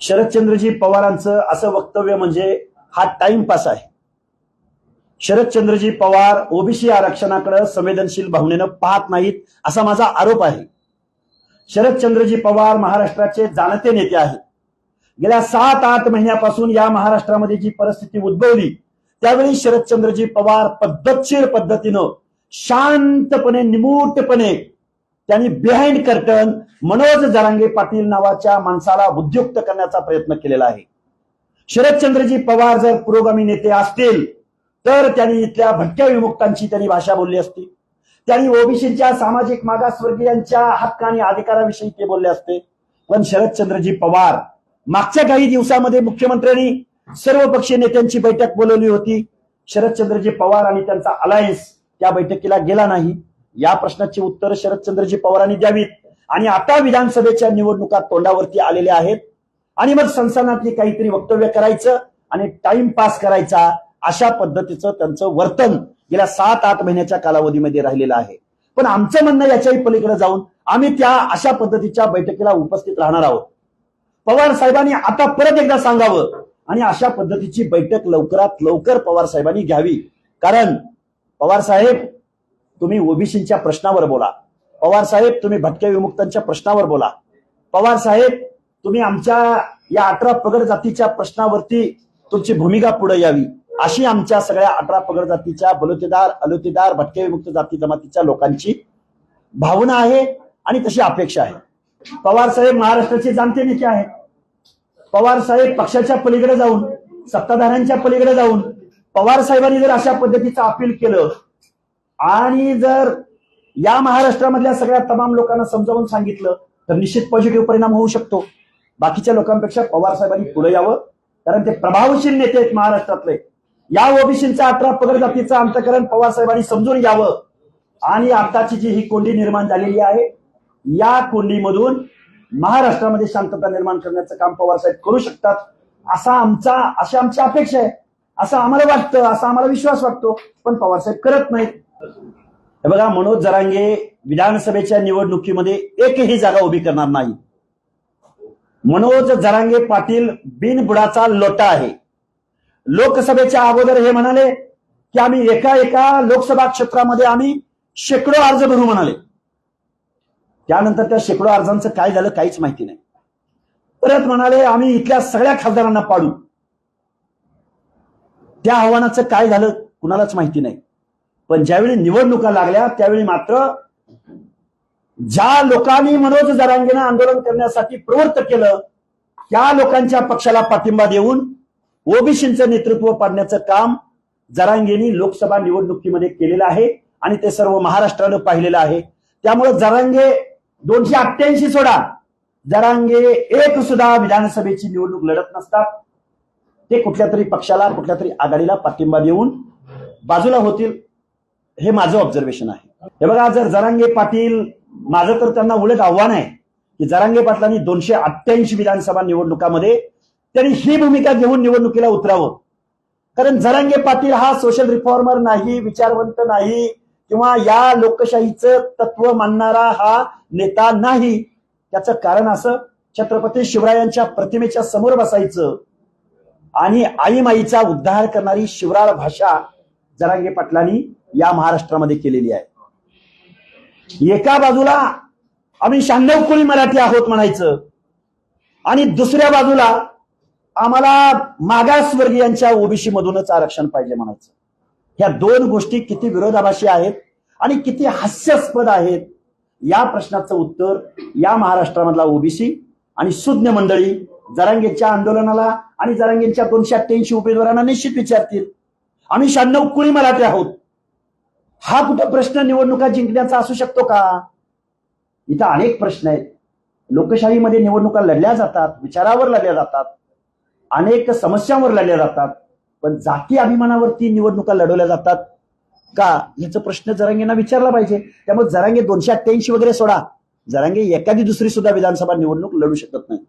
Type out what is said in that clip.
शरदचंद्रजी पवारांचं असं वक्तव्य म्हणजे हा टाइमपास आहे. शरदचंद्रजी पवार ओबीसी आरक्षणाकडे संवेदनशील भावनेनं पाहत नाहीत असा माझा आरोप आहे. शरदचंद्रजी पवार महाराष्ट्राचे जाणते नेते आहेत. गेल्या सात आठ महिन्यापासून या महाराष्ट्रामध्ये जी परिस्थिती उद्भवली त्यावेळी शरदचंद्रजी पवार पद्धतशीर पद्धतीनं शांतपणे निमूटपणे त्यांनी बिहाइंड कर्टन मनोज जरांगे पाटील नावाच्या माणसाला उद्युक्त करण्याचा प्रयत्न केलेला आहे. शरदचंद्रजी पवार जर पुरोगामी नेते असतील तर त्यांनी इथल्या भटक्या विमुक्तांची त्यांनी भाषा बोलली असती. त्यांनी ओबीसीच्या सामाजिक मागासवर्गीयांच्या हक्क आणि अधिकाराविषयी ते बोलले असते. पण शरदचंद्रजी पवार मागच्या काही दिवसामध्ये मुख्यमंत्र्यांनी सर्व पक्षीय नेत्यांची बैठक बोलवली होती. शरदचंद्रजी पवार आणि त्यांचा अलायन्स त्या बैठकीला गेला नाही. या प्रश्नाची उत्तर शरदचंद्रजी पवारांनी द्यावीत. आणि आता विधानसभेच्या निवडणुका तोंडावरती आलेल्या आहेत. आणि मग संसदातली काहीतरी वक्तव्य करायचं आणि टाइम पास करायचा अशा पद्धतीचं त्यांचं वर्तन गेल्या सात आठ महिन्याच्या कालावधीमध्ये राहिलेलं आहे. पण आमचं म्हणणं याच्याही पलीकडे जाऊन आम्ही त्या अशा पद्धतीच्या बैठकीला उपस्थित राहणार आहोत. पवार साहेबांनी आता परत एकदा सांगावं आणि अशा पद्धतीची बैठक लवकरात लवकर पवार साहेबांनी घ्यावी. कारण पवार साहेब तुम्ही ओबीसीच्या प्रश्नावर बोला. पवार साहेब तुम्ही भटक्या विमुक्तांच्या प्रश्नावर बोला. पवार साहेब तुम्ही आमच्या या अठरा पगड जातीच्या प्रश्नावरती तुमची भूमिका पुढे यावी. अशी आमच्या सगळ्या अठरा पगड जातीच्या बलुतेदार अलुतेदार भटक्या विमुक्त जाती जमातीच्या लोकांची भावना आहे आणि तशी अपेक्षा आहे. पवार साहेब महाराष्ट्राचे जाणते नेते आहेत पवार साहेब पक्षाच्या पलीकडे जाऊन सत्ताधाऱ्यांच्या पलीकडे जाऊन पवार साहेबांनी जर अशा पद्धतीचं अपील केलं आणि जर या महाराष्ट्रामधल्या सगळ्या तमाम लोकांना समजावून सांगितलं तर निश्चित पॉझिटिव्ह परिणाम होऊ शकतो. बाकीच्या लोकांपेक्षा पवार साहेबांनी पुढे यावं. कारण ते प्रभावशील नेते आहेत महाराष्ट्रातले. या ओबीसींचा अठरा पगड जातीचं अंतकरण पवार साहेबांनी समजून घ्यावं. आणि आताची जी ही कोंडी निर्माण झालेली आहे या कोंडीमधून महाराष्ट्रामध्ये शांतता निर्माण करण्याचं काम पवार साहेब करू शकतात असा आमचा अशा आमची अपेक्षा आहे. असं आम्हाला वाटतं असा आम्हाला विश्वास वाटतो पण पवार साहेब करत नाहीत. हे बघा मनोज जरांगे विधानसभेच्या निवडणुकीमध्ये एकही जागा उभी करणार नाही. मनोज जरांगे पाटील बिनबुडाचा लोटा आहे. लोकसभेच्या अगोदर हे म्हणाले की आम्ही एका एका लोकसभा क्षेत्रामध्ये आम्ही शेकडो अर्ज भरू म्हणाले. त्यानंतर त्या शेकडो अर्जांचं काय झालं काहीच माहिती नाही. परत म्हणाले आम्ही इथल्या सगळ्या खासदारांना पाडू. त्या आव्हानाचं काय झालं कुणालाच माहिती नाही. पण ज्यावेळी निवडणुका लागल्या त्यावेळी मात्र ज्या लोकांनी मनोज जरांगेनं आंदोलन करण्यासाठी प्रवृत्त केलं त्या लोकांच्या पक्षाला पाठिंबा देऊन ओबीसीचं नेतृत्व पाडण्याचं काम जरांगेनी लोकसभा निवडणुकीमध्ये केलेलं आहे आणि ते सर्व महाराष्ट्रानं पाहिलेलं आहे. त्यामुळे जरांगे दोनशे अठ्ठ्याऐंशी सोडा. जरांगे एक सुद्धा विधानसभेची निवडणूक लढत नसतात. ते कुठल्या तरी पक्षाला कुठल्या तरी आघाडीला पाठिंबा देऊन बाजूला होतील. हे माझं ऑब्झर्वेशन आहे. हे बघा जर जरांगे पाटील माझं तर त्यांना उलट आव्हान आहे की जरांगे पाटलांनी दोनशे अठ्ठ्याऐंशी विधानसभा निवडणुकामध्ये त्यांनी ही भूमिका घेऊन निवडणुकीला उतरावं. कारण जरांगे पाटील हा सोशल रिफॉर्मर नाही विचारवंत नाही किंवा या लोकशाहीचं तत्व मानणारा हा नेता नाही. त्याचं कारण असं छत्रपती शिवरायांच्या प्रतिमेच्या समोर बसायचं आणि आईमाईचा उद्धार करणारी शिवराळ भाषा जरांगे पाटलांनी या महाराष्ट्रामध्ये केलेली आहे. एका बाजूला आम्ही शहाण्णव कोळी मराठी आहोत म्हणायचं आणि दुसऱ्या बाजूला आम्हाला मागासवर्गीयांच्या ओबीसी मधूनच आरक्षण पाहिजे म्हणायचं. ह्या दोन गोष्टी किती विरोधाभाषी आहेत आणि किती हास्यास्पद आहेत या प्रश्नाचं उत्तर या महाराष्ट्रामधला ओबीसी आणि सुज्ञ मंडळी जरांगेच्या आंदोलनाला आणि जरांगेच्या दोनशे अठ्ठ्याऐंशी उमेदवारांना निश्चित विचारतील. आम्ही शहाण्णव कुळी मराठी आहोत? हा कुठं प्रश्न निवडणुका जिंकण्याचा असू शकतो का? इथं अनेक प्रश्न आहेत. लोकशाहीमध्ये निवडणुका लढल्या जातात विचारावर लढल्या जातात अनेक समस्यांवर लढल्या जातात पण जाती अभिमानावरती निवडणुका लढवल्या जातात का? याचा प्रश्न जरांगेंना विचारला पाहिजे. त्यामुळे जरांगे दोनशे अठ्ठ्याऐंशी वगैरे सोडा. जरांगे एखादी दुसरी सुद्धा विधानसभा निवडणूक लढू शकत नाही